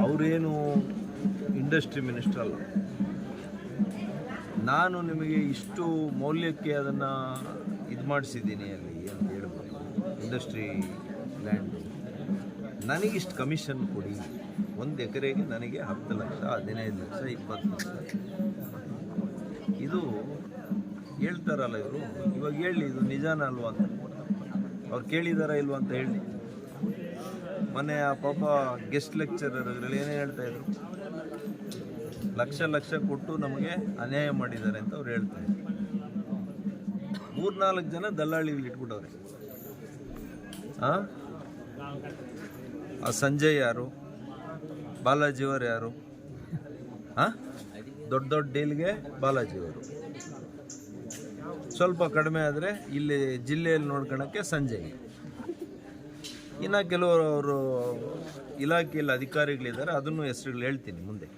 ನಾನೇನು industry minister ಅಲ್ಲ. ನಾನು ನಿಮಗೆ ಇಷ್ಟು ಮೌಲ್ಯಕ್ಕೆ ಅದನ್ನು ಇದು ಮಾಡಿಸಿದ್ದೀನಿ ಅಲ್ಲಿ ಅಂತ ಹೇಳ್ಬೋದು. Industry land. ನನಗಿಷ್ಟು ಕಮಿಷನ್ ಕೊಡಿ. ಒಂದು ಎಕರೆಗೆ ನನಗೆ ಹತ್ತು ಲಕ್ಷ, ಹದಿನೈದು ಲಕ್ಷ, ಇಪ್ಪತ್ತು ಲಕ್ಷ. ಇದು ಹೇಳ್ತಾರಲ್ಲ ಇವರು. ಇವಾಗ ಹೇಳಿ, ಇದು ನಿಜಾನ ಅಲ್ವಾ ಅಂತ. ಅವ್ರು ಕೇಳಿದಾರ ಇಲ್ವಾ ಅಂತ ಹೇಳಿ. ಮೊನ್ನೆ ಆ ಪಾಪ ಗೆಸ್ಟ್ ಲೆಕ್ಚರರ್ಗಳು ಏನೇ ಹೇಳ್ತಾ ಇದ್ರು? ಲಕ್ಷ ಲಕ್ಷ ಕೊಟ್ಟು ನಮಗೆ ಅನ್ಯಾಯ ಮಾಡಿದ್ದಾರೆ ಅಂತ ಅವ್ರು ಹೇಳ್ತಾ ಇದ್ರು. ಮೂರ್ನಾಲ್ಕು ಜನ ದಲ್ಲಾಳಿಗಳು ಇಟ್ಬಿಟ್ಟವ್ರೆ. ಆ? ಸಂಜಯ್ ಯಾರು? ಬಾಲಾಜಿಯವರು ಯಾರು? ಆ? ದೊಡ್ಡ ದೊಡ್ಡ ಡೀಲ್ಗೆ ಬಾಲಾಜಿಯವರು ಸ್ವಲ್ಪ ಕಡಿಮೆ ಆದರೆ ಇಲ್ಲಿ ಜಿಲ್ಲೆಯಲ್ಲಿ ನೋಡ್ಕೊಳಕ್ಕೆ ಸಂಜಯ್. ಇನ್ನು ಕೆಲವರು ಅವರು ಇಲಾಖೆಯಲ್ಲಿ ಅಧಿಕಾರಿಗಳಿದ್ದಾರೆ ಅದನ್ನು ಹೆಸರುಗಳು ಹೇಳ್ತೀನಿ ಮುಂದೆ.